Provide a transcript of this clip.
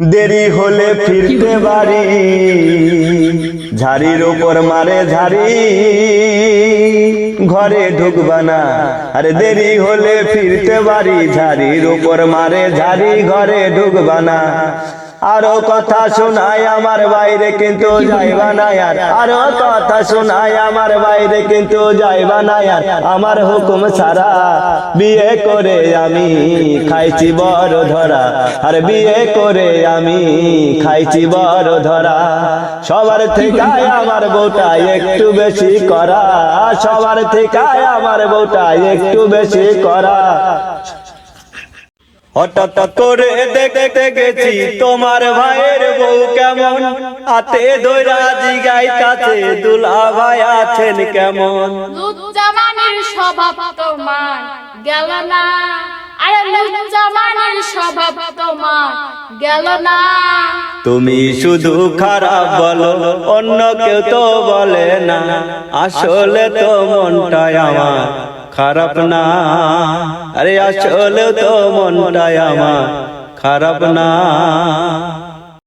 দেরি হলে ফিরতে বাড়ি ঝাড়ির ওপর মারে ঝাড়ি। ঘরে ঢুকবা না। আরে দেরি হলে ফিরতে বাড়ি ঝাড়ির ওপর মারে ঝাড়ি। ঘরে ঢুকবা না। আরও কথা শোনায় আমার বাইরে কিন্তু যাইবা না আর। আরও কথা শোনায় আমার বাইরে কিন্তু যাইবা না আর। আমার হুকুম ছাড়া বিয়ে করে আমি খাইছি বড় ধরা। আর বিয়ে করে আমি খাইছি বড় ধরা। সবার থেকে আমার বউটা একটু বেশি করা। সবার থেকে আমার বউটা একটু বেশি করা। হঠাৎ করে দেখতে গেছি তোমার ভাইয়ের বউ কেমন। হাতে দৈরা জিগাই কাছে দুলা ভাই আছেন কেমন। লুচ্চামানের স্বভাব তোমার গেল না। আরে লুচ্চামানের স্বভাব তোমার গেল না। তুমি শুধু খারাপ বলো অন্য কেউ তো বলে না। আসলে তো মনটাই আমার খারাপ না। আরে আসলে তো মনটাই আমার খারাপ না।